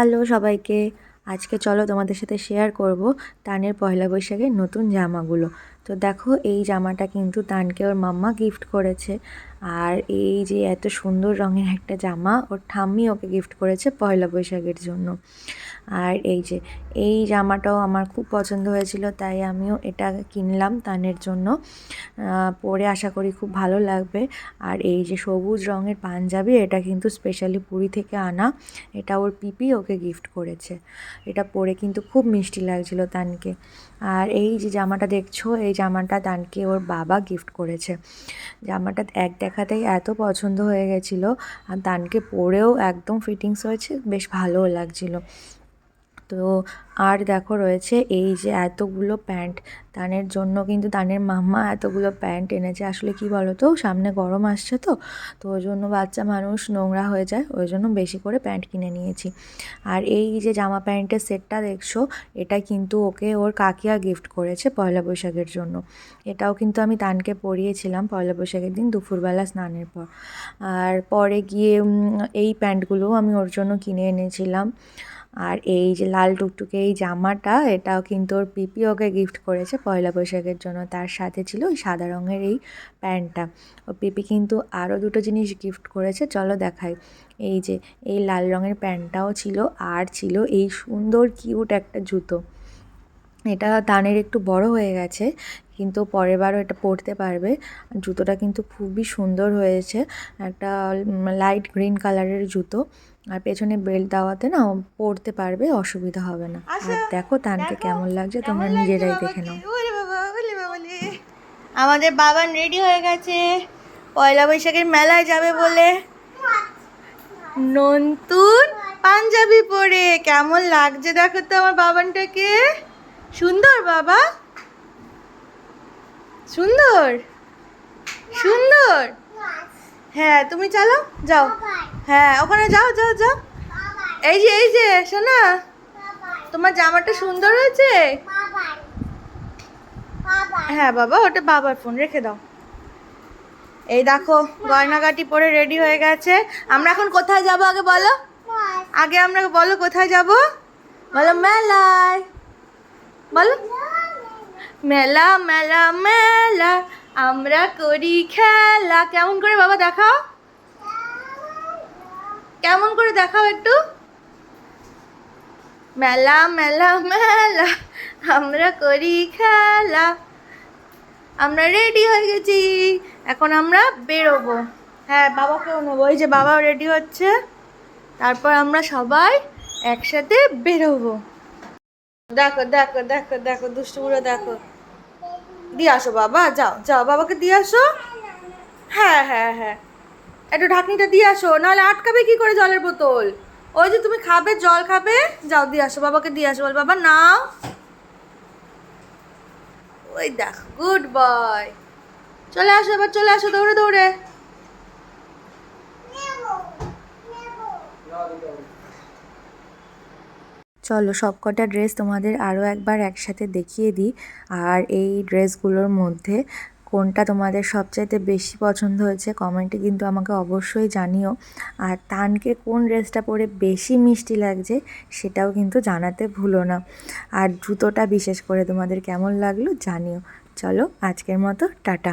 Hello সবাইকে। আজকে চলো তোমাদের সাথে শেয়ার করব টানের পয়লা বৈশাখের নতুন জামাগুলো। তো দেখো, এই জামাটা কিন্তু তানকে ওর মাম্মা গিফট করেছে। আর এই যে এত সুন্দর রঙের একটা জামা, ওর ঠাম্মি ওকে গিফট করেছে পয়লা বৈশাখের জন্য। আর এই যে, এই জামাটাও আমার খুব পছন্দ হয়েছিল, তাই আমিও এটা কিনলাম তানের জন্য। পরে আশা করি খুব ভালো লাগবে। আর এই যে সবুজ রঙের পাঞ্জাবি, এটা কিন্তু স্পেশালি পুরী থেকে আনা। এটা ওর পিপি ওকে গিফট করেছে। এটা পরে কিন্তু খুব মিষ্টি লাগছিল তানকে। আর এই যে জামাটা দেখছ এই জামাটা তানকে ওর বাবা গিফট করেছে। জামাটা এক দেখাতেই এত পছন্দ হয়ে গেছিল। আর তানকে পরেও একদম ফিটিংস হয়েছে, বেশ ভালোও লাগছিল। তো আর দেখো রয়েছে এই যে এতগুলো প্যান্ট। তানের জন্য কিন্তু তানের মাম্মা এতগুলো প্যান্ট এনেছে। আসলে কি বলো তো সামনে গরম আসছে তো তো ওই জন্য বাচ্চা মানুষ নোংরা হয়ে যায়। ওই জন্য বেশি করে প্যান্ট কিনে নিয়েছি। আর এই যে জামা প্যান্টের সেটটা দেখছ, এটা কিন্তু ওকে ওর কাকিয়া গিফট করেছে পয়লা বৈশাখের জন্য। এটাও কিন্তু আমি তানকে পরিয়েছিলাম পয়লা বৈশাখের দিন দুপুরবেলা স্নানের পর। আর পরে গিয়ে এই প্যান্টগুলোও আমি ওর জন্য কিনে এনেছিলাম। আর এই যে লাল টুকটুকে এই জামাটা, এটাও কিন্তু ওর পিপি ওকে গিফট করেছে পয়লা বৈশাখের জন্য। তার সাথে ছিল ওই সাদা রঙের এই প্যান্টটা। ও পিপি কিন্তু আরও দুটো জিনিস গিফট করেছে। চলো দেখাই। এই যে, এই লাল রঙের প্যান্টটাও ছিল, আর ছিল এই সুন্দর কিউট একটা জুতো। এটা তানের একটু বড় হয়ে গেছে, কিন্তু পরের বারও এটা পরতে পারবে। জুতোটা কিন্তু খুবই সুন্দর হয়েছে। একটা লাইট গ্রিন কালারের জুতো। আর পেছনে বেল্ট দেওয়াতে না ও পরতে পারবে অসুবিধা হবে না। আর দেখো তানকে কেমন লাগছে তোমরা নিজেরাই দেখে নাও। আমাদের বাবান রেডি হয়ে গেছে। পয়লা বৈশাখের মেলায় যাবে বলে। নতুন পাঞ্জাবি পরে কেমন লাগছে দেখো তো আমার বাবানটাকে। সুন্দর বাবা। সুন্দর? সুন্দর? হ্যাঁ তুমি চালো যাও। হ্যাঁ ওখানে যাও যাও যাও। এই যে এই যে শোনা তোমার জামাটা সুন্দর হয়েছে? হ্যাঁ বাবা, ওটা বাবার ফোন, রেখে দাও। এই দেখো, গয়নাগাটি পরে রেডি হয়ে গেছে। আমরা এখন কোথায় যাব আগে বলো? আগে আমরা বলো, কোথায় যাব? বলো, মেলায়। বলো। মেলা মেলা মেলা। আমরা করি খেলা। কেমন করে বাবা দেখাও? কেমন করে দেখাও একটু? মেলা মেলা মেলা, আমরা করি খেলা। আমরা রেডি হয়ে গেছি। এখন আমরা বেরোবো। হ্যাঁ বাবাকেও নেব। এই যে বাবাও রেডি হচ্ছে। তারপর আমরা সবাই একসাথে বেরোবো। দেখো দেখো দেখো দেখো, দুষ্টুগুলো দেখো। দিয়ে আসো বাবা, যাও যাও, বাবাকে দিয়ে আসো। হ্যাঁ হ্যাঁ হ্যাঁ। একটু ঢাকনিটা দিয়ে আসো, নাহলে আটকাবে কি করে জলের বোতল? ওই যে তুমি খাবে, জল খাবে। যাও, দিয়ে আসো, বাবাকে দিয়ে আসো। বল, বাবা, নাও। ওই দেখ গুড বয় চলে আসো, এবার চলে আসো দৌড়ে দৌড়ে। চলো সবকটা ড্রেস তোমাদের আরও একবার একসাথে দেখিয়ে দিই। আর এই ড্রেসগুলোর মধ্যে কোনটা তোমাদের সবচাইতে বেশি পছন্দ হয়েছে কমেন্টে কিন্তু আমাকে অবশ্যই জানিও। আর তানকে কোন ড্রেসটা পরে বেশি মিষ্টি লাগছে সেটাও কিন্তু জানাতে ভুলো না। আর জুতোটা বিশেষ করে তোমাদের কেমন লাগল জানিও। চলো আজকের মতো, টাটা।